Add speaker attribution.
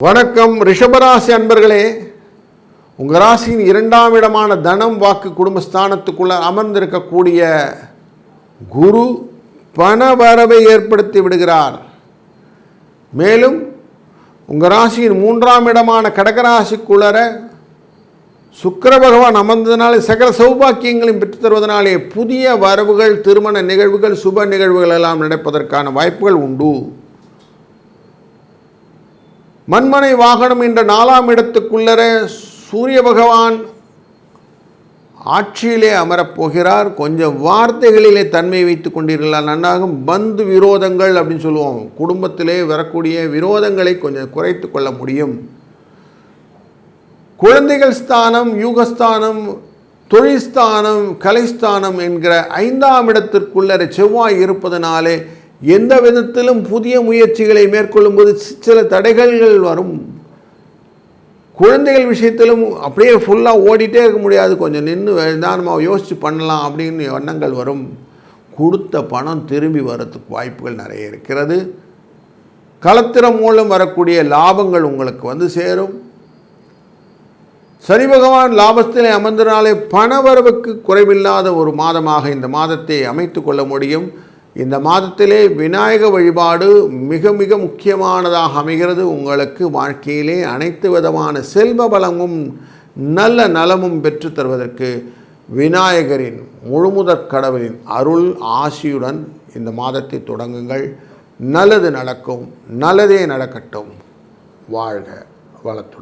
Speaker 1: வணக்கம் ரிஷபராசி அன்பர்களே. உங்கள் ராசியின் இரண்டாம் இடமான தனம் வாக்கு குடும்பஸ்தானத்துக்குள்ளே அமர்ந்திருக்கக்கூடிய குரு பண வரவை ஏற்படுத்தி விடுகிறார். மேலும் உங்கள் ராசியின் மூன்றாம் இடமான கடகராசிக்குள்ளர சுக்கர பகவான் அமர்ந்ததினாலே சகல சௌபாக்கியங்களையும் பெற்றுத்தருவதனாலே புதிய வரவுகள் திருமண நிகழ்வுகள் சுப நிகழ்வுகள் எல்லாம் நடப்பதற்கான வாய்ப்புகள் உண்டு. மண்மனை வாகனம் என்ற நாலாம் இடத்துக்குள்ளர சூரிய பகவான் ஆட்சியிலே அமரப்போகிறார். கொஞ்சம் வார்த்தைகளிலே தன்மை வைத்து கொண்டீர்களால் நன்னாகும் பந்து விரோதங்கள் அப்படின்னு சொல்லுவோம். குடும்பத்திலே வரக்கூடிய விரோதங்களை கொஞ்சம் குறைத்து கொள்ள முடியும். குழந்தைகள் ஸ்தானம் யூகஸ்தானம் தொழில்ஸ்தானம் கலைஸ்தானம் என்கிற ஐந்தாம் இடத்திற்குள்ளர செவ்வாய் இருப்பதனாலே எந்த விதத்திலும் புதிய முயற்சிகளை மேற்கொள்ளும்போது சில தடைகள்கள் வரும். குழந்தைகள் விஷயத்திலும் அப்படியே ஃபுல்லாக ஓடிட்டே இருக்க முடியாது. கொஞ்சம் நின்று நிதானமாக யோசித்து பண்ணலாம் அப்படின்னு எண்ணங்கள் வரும். கொடுத்த பணம் திரும்பி வரத்துக்கு வாய்ப்புகள் நிறைய இருக்கிறது. களத்திரம் மூலம் வரக்கூடிய லாபங்கள் உங்களுக்கு வந்து சேரும். சனி பகவான் லாபத்திலே அமர்ந்தனாலே பணவரவுக்கு குறைவில்லாத ஒரு மாதமாக இந்த மாதத்தை அமைத்து கொள்ள முடியும். இந்த மாதத்திலே விநாயக வழிபாடு மிக மிக முக்கியமானதாக அமைகிறது. உங்களுக்கு வாழ்க்கையிலே அனைத்து விதமான செல்வ பலமும் நல்ல நலமும் பெற்று தருவதற்கு விநாயகரின் முழுமுதற் கடவுளின் அருள் ஆசியுடன் இந்த மாதத்தை தொடங்குங்கள். நல்லது நடக்கும் நல்லதே நடக்கட்டும். வாழ்க வளத்துடன்.